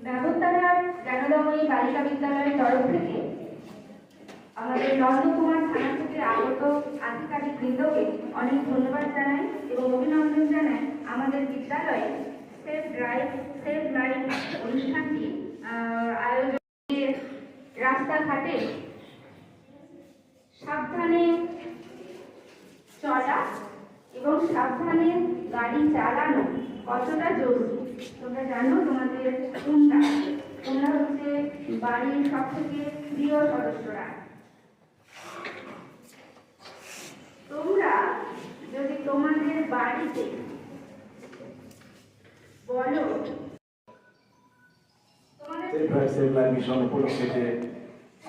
ব্যবস্থার জ্ঞানদময়ী থেকে আমাদের আধিকারিক বৃন্দকে অনেক ধন্যবাদ জানাই এবং অভিনন্দন জানাই আমাদের বিদ্যালয়ে সেফ ড্রাইভ সেফ লাইফ অনুষ্ঠানটি আয়োজনে রাস্তাঘাটে সাবধানে চলা এবং সাবধানে গাড়ি চালানো কতটা জরুরি? তোমরা জানো তোমাদের তোমরা তোমরা হচ্ছে বাড়ির সব থেকে প্রিয় সদস্যরা। তোমরা যদি তোমাদের বাড়িতে বলো, তোমাদের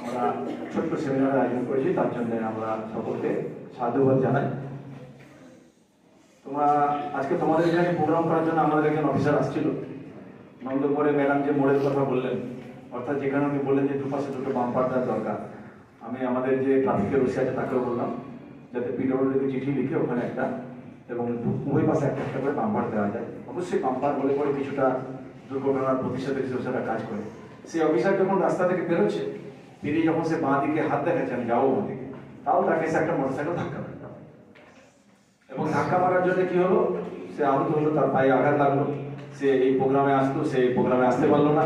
আমরা ছোট্ট সেমিনার আয়োজন করেছি, তার জন্য আমরা সকলকে সাধুবাদ জানাই। তোমরা, আজকে তোমাদের এখানে প্রোগ্রাম করার জন্য আমাদের একজন অফিসার আসছিল। নন্দপুরে ম্যাডাম যে মোড়ের কথা বললেন, অর্থাৎ যেখানে উনি বললেন যে দুপাশে দুটো বাম্পার দেওয়ার দরকার। আমি আমাদের যে ট্রাফিকের ওসি আছে, তাকেও বললাম, যাতে পিডব্লিউডিকে চিঠি লিখে ওখানে একটা এবং উভয় পাশে একটা একটা করে বাম্পার দেওয়া যায়। অবশ্যই বাম্পার বলে পরে কিছুটা দুর্ঘটনার প্রতিষেধক হিসেবে সেটা কাজ করে। সেই অফিসার যখন রাস্তা থেকে বেরোচ্ছে বেরিয়ে যখন সে বাঁ দিকে হাত দেখাচ্ছে, আমি যাব বাঁ দিকে। তাও তাকে সে একটা মোটরসাইকেল ধাক্কা মারে এবং ধাক্কা মারার জন্য কি হলো? সে আহত হলো, তার পায়ে আঘাত লাগল। সে এই প্রোগ্রামে আসতো সে এই প্রোগ্রামে আসতে পারল না।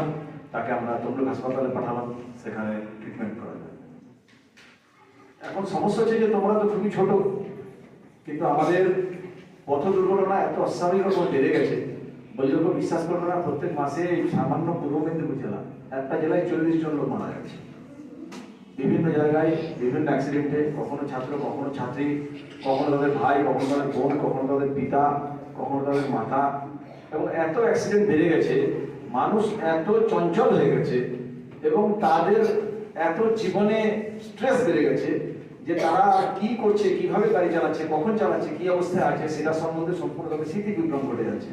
তাকে আমরা তমলুক হাসপাতালে পাঠালাম, সেখানে ট্রিটমেন্ট করা এখন সমস্যা হচ্ছে যে তোমরা তো খুবই ছোট, কিন্তু আমাদের পথ দুর্ঘটনা এত অস্বাভাবিক রকম বেড়ে গেছে। বলে বিশ্বাস করবে না, প্রত্যেক মাসে সামান্য পূর্ব মেদিনীপুর জেলা, একটা জেলায় চল্লিশ জন লোক মারা গেছে। বিভিন্ন জায়গায় বিভিন্ন অ্যাক্সিডেন্টে কখনো ছাত্র, কখনো ছাত্রী, কখনো তাদের ভাই, কখনো তাদের বোন, কখনো তাদের পিতা, কখনো তাদের মাতা। এবং এত অ্যাক্সিডেন্ট বেড়ে গেছে, মানুষ এত চঞ্চল হয়ে গেছে এবং তাদের এত জীবনে স্ট্রেস বেড়ে গেছে যে তারা কি করছে, কীভাবে গাড়ি চালাচ্ছে, কখন চালাচ্ছে, কি অবস্থায় আছে, সেটা সম্বন্ধে সম্পূর্ণভাবে স্মৃতি বিভ্রম ঘটে যাচ্ছে।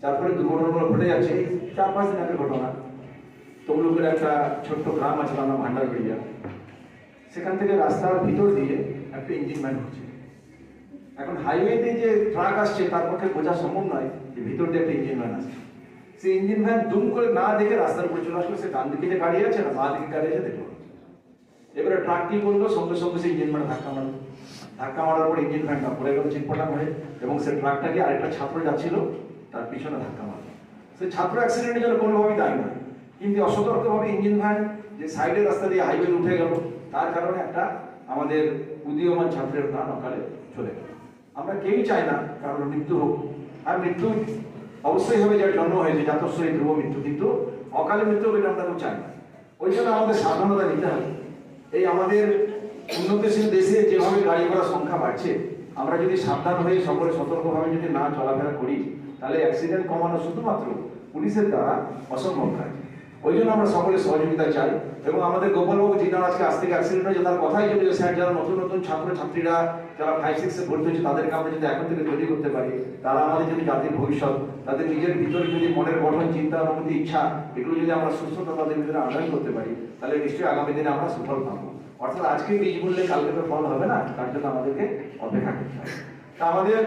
যার ফলে দুর্ঘটনাগুলো ঘটে যাচ্ছে চার পাঁচ দিন আগের ঘটনা। তমলুকের একটা ছোট্ট গ্রাম আছে নাম ভান্ডারবেড়িয়া। সেখান থেকে রাস্তার ভিতর দিয়ে একটা ইঞ্জিন ম্যান হচ্ছে। এখন হাইওয়েতে যে ট্রাক আসছে, তার পক্ষে বোঝা সম্ভব নয় যে ভিতর দিয়ে একটা ইঞ্জিন ভ্যান আসছে। সেই ইঞ্জিন ভ্যান দুম করে না দেখে রাস্তার উপরে চলে আসলো, সে ডান দিকে যে গাড়ি আছে না, বাঁ দিকে গাড়ি আছে, দেখল। এবারে ট্রাক কি করল? সঙ্গে সঙ্গে সেই ইঞ্জিন ভ্যান ধাক্কা মারলো। ধাক্কা মারার পর ইঞ্জিন ভ্যানটা পড়ে গেল চিটপটাং হয়ে এবং সে ট্রাকটাকে আরেকটা ছাত্র যাচ্ছিল, তার পিছনে ধাক্কা মারলো। সে ছাত্র অ্যাক্সিডেন্টের জন্য কোনোভাবেই দায়ী না কিন্তু অসতর্কভাবে ইঞ্জিন ভ্যান যে সাইডের রাস্তা দিয়ে হাইওয়ে উঠে গেল, তার কারণে একটা আমাদের উদীয়মান ছাত্রের প্রাণ অকালে চলে গেল। আমরা কেউই চাই না কারণ মৃত্যু হোক। আর মৃত্যু অবশ্যই হবে যার জন্ম হয়েছে জাতস্বই ধ্রুব মৃত্যু। কিন্তু অকালে মৃত্যু হবে আমরা কেউ চাই না। ওই জন্য আমাদের সাবধানতা নিতে হবে। এই আমাদের উন্নতিশীল দেশে যেভাবে গাড়ি ঘোড়ার সংখ্যা বাড়ছে, আমরা যদি সাবধান হয়ে সকলে সতর্কভাবে যদি না চলাফেরা করি, তাহলে অ্যাক্সিডেন্ট কমানো শুধুমাত্র পুলিশের দ্বারা অসম্ভব কাজ। ওই জন্য আমরা সকলে সহযোগিতা চাই। এবং আমাদের গোপালবাবু যিনি আজকে আজ থেকে অ্যাক্সিডেন্ট হয়েছে তার কথাই ছিল যে, স্যার, যারা নতুন নতুন ছাত্র ছাত্রীরা যারা ফাইভ সিক্সে ভর্তি হচ্ছে তাদেরকে আমরা যদি এখন থেকে তৈরি করতে পারি, তারা আমাদের যদি জাতির ভবিষ্যৎ, তাদের নিজের ভিতরে যদি মনের গঠন, চিন্তা, অনুভূতি, ইচ্ছা, এগুলো যদি আমরা সুস্থতা তাদের ভিতরে আদান করতে পারি, তাহলে নিশ্চয়ই আগামী দিনে আমরা সুফল পাবো। অর্থাৎ আজকে বীজ বললে কালকে তো ফল হবে না, তার জন্য আমাদেরকে অপেক্ষা করতে হবে। তা আমাদের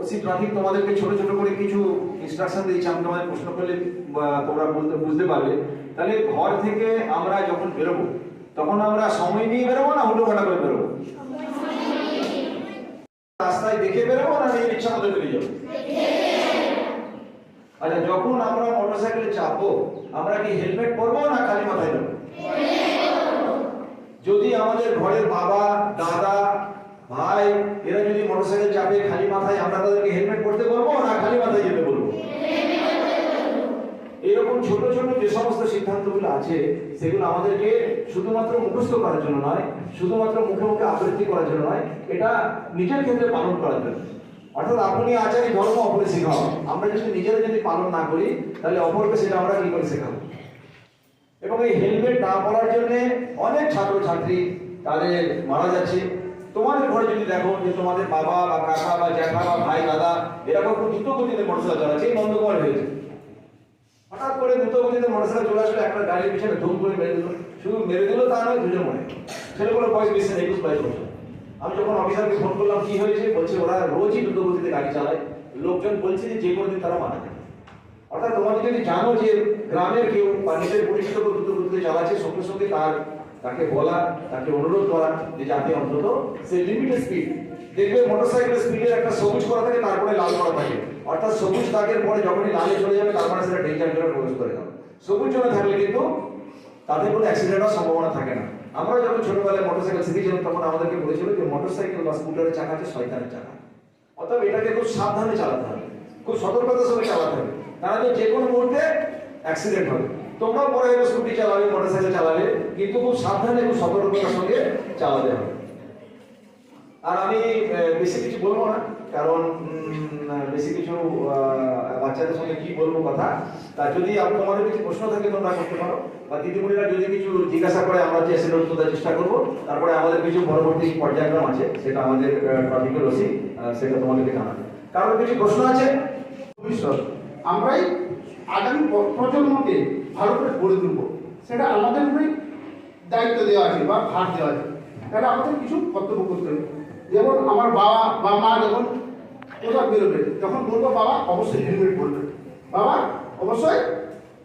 ওসি ট্রাফিক তোমাদেরকে ছোট ছোট করে কিছু ইনস্ট্রাকশন দিয়েছি আমি তোমাদের প্রশ্ন করলে তোমরা বলতে, বুঝতে পারবে। তাহলে ঘর থেকে আমরা যখন বেরোবো, তখন আমরা সময় নিয়ে বেরোবো না হুটো ফাটা করে বেরোবো? রাস্তায় দেখে বেরোবো না নিজের ইচ্ছা মতো বেরিয়ে যাব? আচ্ছা যখন আমরা মোটরসাইকেলে চাপবো, আমরা কি হেলমেট পরবো না খালি মাথায় যাব যদি আমাদের ঘরের বাবা, দাদা, ভাই, এরা যদি মোটরসাইকেল চাপে খালি মাথায়, আমরা তাদেরকে হেলমেট পরতে বলব না খালি মাথায় যেতে বলব এরকম ছোট ছোট যে সমস্ত সিদ্ধান্তগুলো আছে, সেগুলো আমাদেরকে শুধুমাত্র মুখস্থ করার জন্য নয়, শুধুমাত্র মুখে মুখে আবৃত্তি করার জন্য নয়, এটা নিজের ক্ষেত্রে পালন করার জন্য। অর্থাৎ আপনি আচারী ধর্ম অপরে শেখাও। আমরা যদি নিজেরা যদি পালন না করি, তাহলে অপরকে সেটা আমরা কি করে শেখাবো? এবং এই হেলমেট না পরার জন্য অনেক ছাত্র ছাত্রী তাদের মারা যাচ্ছে। তোমাদের ঘরে যদি দেখো যে তোমাদের বাবা বা কাকা বা জ্যাঠা বা ভাই, দাদা এরকম দ্রুত গতিতে মোটরসাইকেল চালাচ্ছে এই বন্ধকর হয়েছে হঠাৎ করে দ্রুত গতিতে মোটরসাইকেল চলে আসলো একটা গাড়ির পিছনে ধুম করে মেরে দিল। শুধু মেরে দিল তা নয়, দুজন মনে গেল। ছেলেগুলোর বয়স বেশি না একুশ বাইশ বছর আমি যখন অফিসারকে ফোন করলাম, কি হয়েছে? বলছে, ওরা রোজই দ্রুত গতিতে গাড়ি চালায়। লোকজন বলছে যে কোনো দিন তারা মারা যায় অর্থাৎ তোমাকে যদি জানো যে গ্রামের কেউ বা নিজের পরিচিত কেউ দ্রুত গতিতে চালাচ্ছে, সঙ্গে সঙ্গে তার, তাকে বলা, তাকে অনুরোধ করা যে যাতে অন্তত সে লিমিটেড স্পিড দেখবে মোটরসাইকেলের স্পিডের একটা সবুজ করা থাকে, তারপরে লাল করা থাকে। অর্থাৎ সবুজ দাগের পরে যখনই লালে চলে যাবে, তারপরে সেটা ডেঞ্জার জোনে প্রবেশ করে যাবে। সবুজ জোনে থাকলে কিন্তু তাদের কোনো অ্যাক্সিডেন্ট হওয়ার সম্ভাবনা থাকে না। আমরা যখন ছোটবেলায় মোটরসাইকেল শিখেছিলাম, তখন আমাদেরকে বলেছিল যে মোটরসাইকেল বা স্কুটারের চাকা হচ্ছে শয়তানের চাকা। অর্থাৎ এটাকে খুব সাবধানে চালাতে হবে। খুব সতর্কতার সঙ্গে চালাতে হবে। তারা তো যে কোনো মুহূর্তে অ্যাক্সিডেন্ট হবে। তোমরাও পরে হয়তো স্কুটি চালাবে মোটরসাইকেল চালাবে, কিন্তু খুব সাবধানে, খুব সতর্কতার সঙ্গে চালাতে হবে। আর আমি বেশি কিছু বলব না, কারণ বেশি কিছু বাচ্চাদের সঙ্গে কি বলব কথা? তা যদি তোমাদের কিছু প্রশ্ন থাকে তোমরা করতে পারো। বা দিদিমণিরা যদি কিছু জিজ্ঞাসা করে, আমরা যে সেটা উত্তর চেষ্টা করব। তারপরে আমাদের কিছু পরবর্তী পর্যায়ক্রম আছে, সেটা আমাদের টপিকের রসি সেটা তোমাদেরকে জানাবে। কারোর কিছু প্রশ্ন আছে? ভবিষ্যৎ। আমরাই আগামী প্রজন্মকে ভালো করে গড়ে তুলব। সেটা আমাদের উপরেই দায়িত্ব দেওয়া আছে বা ভার দেওয়া আছে। তাহলে আমাদের কিছু কর্তব্য করতে হবে। যেমন আমার বাবা বা মা যখন কোথাও বেরোবে তখন বলব, বাবা, অবশ্যই হেলমেট পরবে। বাবা, অবশ্যই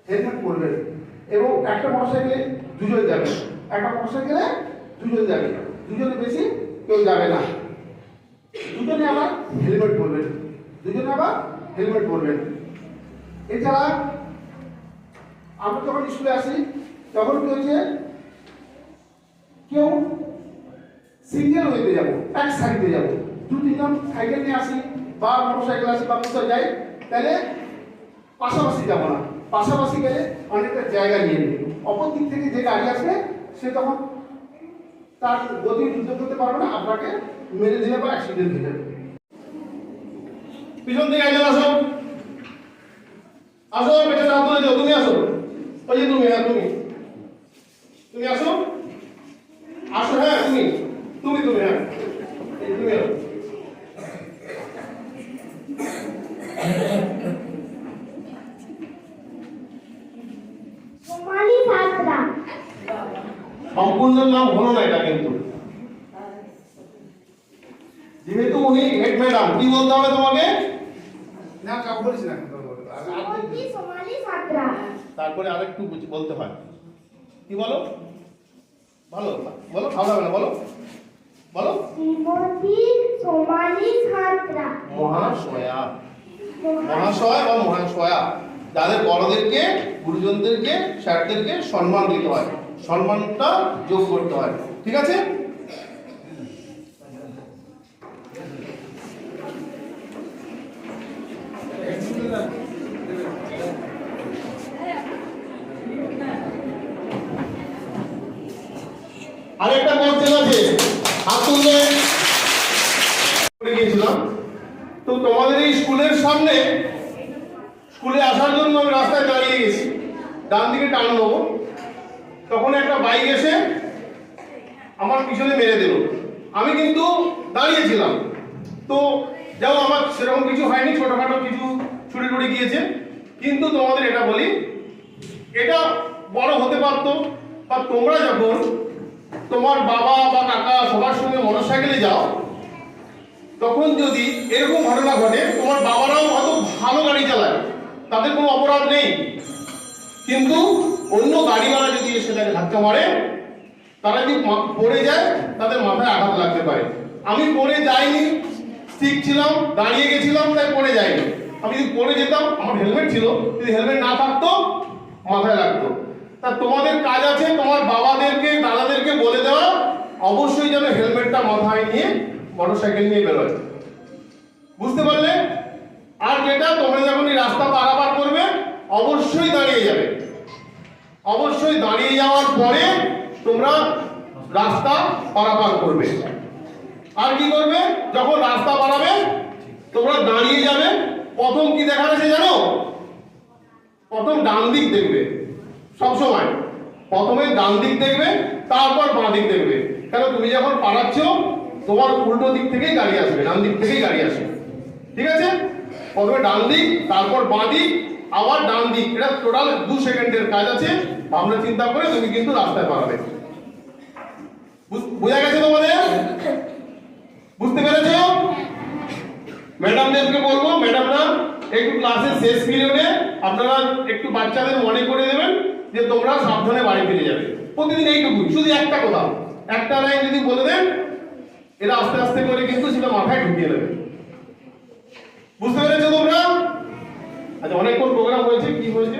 হেলমেট পরবেন এবং একটা মোটরসাইকেলে দুজন যাবে। একটা মোটরসাইকেলে দুজন যাবে। দুজনে বেশি কেউ যাবে না। দুজনে আবার হেলমেট পরবেন দুজনে আবার হেলমেট পরবেন এছাড়া আমরা যখন স্কুলে আসি, তখন কি হচ্ছে কেউ সিঙ্গেল ওয়েতে যাব, এক সাইডে যাব। দু তিনজন সাইকেল নিয়ে আসি। বা মোটর সাইকেল আসি বা কোথাও যাই তাহলে পাশাপাশি যাব না। পাশাপাশি গেলে অনেকটা জায়গা নিয়ে নেবে। অপর দিক থেকে যে গাড়ি আসবে, সে তখন তার গতি যুদ্ধ করতে পারবে না, আপনাকে মেরে দিলে বা অ্যাক্সিডেন্ট হয়ে যাবে। পিছন থেকে একজন আসো। আসো পেছনে হাত তুলে যাও তুমি আসো। ওই যে তুমি হ্যাঁ তুমি। তুমি আসো। আসো হ্যাঁ তুমি। তুমি তুমি হ্যাঁ। তুমি আসো। নাম হলো না এটা কিন্তু। যেহেতু উনি হেড ম্যাডাম কি বলতে হবে তোমাকে? না কাউ বলিস না তারপরে আরেকটু বুঝ- বলতে হয়। কি বলো? ভালো বলো খাওয়া যাবে না বলো। বলো। শ্রীমতী সোমালি সাঁতরা। মহাশয়া। মহাশয় বা মহাশয়া যাদের বড়দেরকে গুরুজনদেরকে স্যারদেরকে সম্মান দিতে হয়। সম্মানটা যোগ করতে হয়। ঠিক আছে? আরেকটা কোশ্চেন আছে। হাত তুললে গিয়েছিলাম। তো তোমাদের এই স্কুলের সামনে, স্কুলে আসার জন্য আমি রাস্তায় দাঁড়িয়ে গেছি। ডান দিকে টান নেব তখন একটা বাইক এসে আমার পিছনে মেরে দিল। আমি কিন্তু দাঁড়িয়েছিলাম। তো যাও, আমার সেরকম কিছু হয়নি, ছোটোখাটো কিছু ছুটি টুটি গিয়েছে। কিন্তু তোমাদের এটা বলি, এটা বড় হতে পারতো, বা তোমরা যখন তোমার বাবা বা কাকা সবার সঙ্গে মোটরসাইকেলে যাও, তখন যদি এরকম ঘটনা ঘটে, তোমার বাবারাও হয়তো ভালো গাড়ি চালায়, তাদের কোনো অপরাধ নেই। কিন্তু অন্য গাড়িওয়ালা যদি এসে তাকে ধাক্কা মারে, তারা যদি পড়ে যায়, তাদের মাথায় আঘাত লাগতে পারে। আমি পড়ে যাইনি ঠিক ছিলাম, দাঁড়িয়ে গেছিলাম, তাই পড়ে যাইনি। আমি যদি পড়ে যেতাম, আমার হেলমেট ছিল, যদি হেলমেট না থাকতো, মাথায় লাগতো। তা তোমাদের কাজ আছে, তোমার বাবাদেরকে, দাদাদেরকে বলে দেওয়া, অবশ্যই যেন হেলমেটটা মাথায় নিয়ে মোটরসাইকেল নিয়ে বেরোয়। বুঝতে পারলে? আর যেটা তোমরা যখন এই রাস্তা পারাপার করবে, অবশ্যই দাঁড়িয়ে যাবে। অবশ্যই দাঁড়িয়ে যাওয়ার পরে তোমরা রাস্তা পারাপার করবে। আর কি করবে? যখন রাস্তা পারাবে, তোমরা দাঁড়িয়ে যাবে। প্রথম কি দেখা আছে জানো? প্রথম ডান দিক দেখবে। সবসময় প্রথমে ডান দিক দেখবে, তারপর বাঁ দিক দেখবে। কেন? তুমি যখন পালাচ্ছ তোমার উল্টো দিক থেকেই গাড়ি আসবে, ডান দিক থেকেই গাড়ি আসবে। ঠিক আছে? প্রথমে ডান দিক, তারপর বাঁ দিক আবার ডান দিক। এটা টোটাল দু সেকেন্ডের কাজ আছে। ভাবনা চিন্তা করে তুমি কিন্তু রাস্তায় পারবে। বুঝ- গেছে তোমাদের? বুঝতে পেরেছ? ম্যাডামদেরকে বলব ম্যাডামরা একটু ক্লাসের শেষ পিরিয়ডে আপনারা একটু বাচ্চাদের মনে করে দেবেন যে তোমরা সাবধানে বাড়ি ফিরে যাবে। প্রতিদিন এইটুকুই, শুধু একটা কথা। একটা লাইন যদি বলে দেন, এরা আস্তে আস্তে করে কিন্তু সেটা মাথায় ঢুকিয়ে দেবে বুঝতে পেরেছ তোমরা? আচ্ছা অনেকক্ষণ প্রোগ্রাম হয়েছে কি হয়েছে?